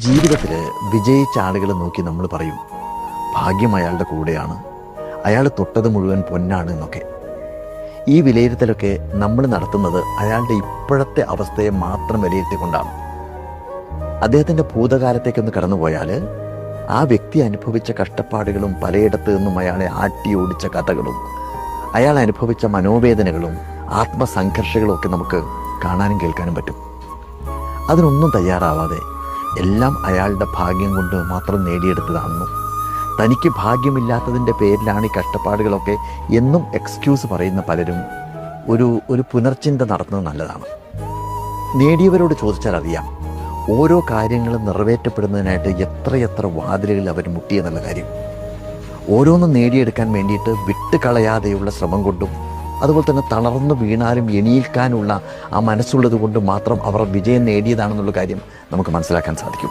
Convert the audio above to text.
ജീവിതത്തിൽ വിജയിച്ച ആളുകളെ നോക്കി നമ്മൾ പറയും ഭാഗ്യം അയാളുടെ കൂടെയാണ്. അയാൾ തൊട്ടത് മുഴുവൻ പൊന്നാണ് എന്നൊക്കെ. ഈ വിലയിരുത്തലൊക്കെ നമ്മൾ നടത്തുന്നത് അയാളുടെ ഇപ്പോഴത്തെ അവസ്ഥയെ മാത്രം വിലയിരുത്തിക്കൊണ്ടാണ്. അദ്ദേഹത്തിന്റെ ഭൂതകാലത്തേക്കൊന്ന് കടന്നുപോയാൽ ആ വ്യക്തി അനുഭവിച്ച കഷ്ടപ്പാടുകളും പലയിടത്ത് നിന്നും അയാളെ ആട്ടി ഓടിച്ച കഥകളും അയാൾ അനുഭവിച്ച മനോവേദനകളും ആത്മസംഘർഷങ്ങളും ഒക്കെ നമുക്ക് കാണാനും കേൾക്കാനും പറ്റും. അതിനൊന്നും തയ്യാറാവാതെ എല്ലാം അയാളുടെ ഭാഗ്യം കൊണ്ട് മാത്രം നേടിയെടുത്തതാണെന്നും തനിക്ക് ഭാഗ്യമില്ലാത്തതിന്റെ പേരിലാണ് ഈ കഷ്ടപ്പാടുകളൊക്കെ എന്നും എക്സ്ക്യൂസ് പറയുന്ന പലരും. ഒരു ഒരു പുനർചിന്ത നടത്തുന്നത് നല്ലതാണ്. നേടിയവരോട് ചോദിച്ചാൽ അറിയാം. ഓരോ കാര്യങ്ങളും നിറവേറ്റപ്പെടുന്നതിനായിട്ട് എത്രയെത്ര വാതിലുകൾ അവർ മുട്ടിയെന്നുള്ള കാര്യം. ഓരോന്നും നേടിയെടുക്കാൻ വേണ്ടിയിട്ട് വിട്ടുകളയാതെയുള്ള ശ്രമം കൊണ്ടും അതുപോലെ തന്നെ തളർന്നു വീണാലും എണീൽക്കാനുള്ള ആ മനസ്സുള്ളത് കൊണ്ട് മാത്രം അവർ വിജയം നേടിയതാണെന്നുള്ള കാര്യം നമുക്ക് മനസ്സിലാക്കാൻ സാധിക്കും.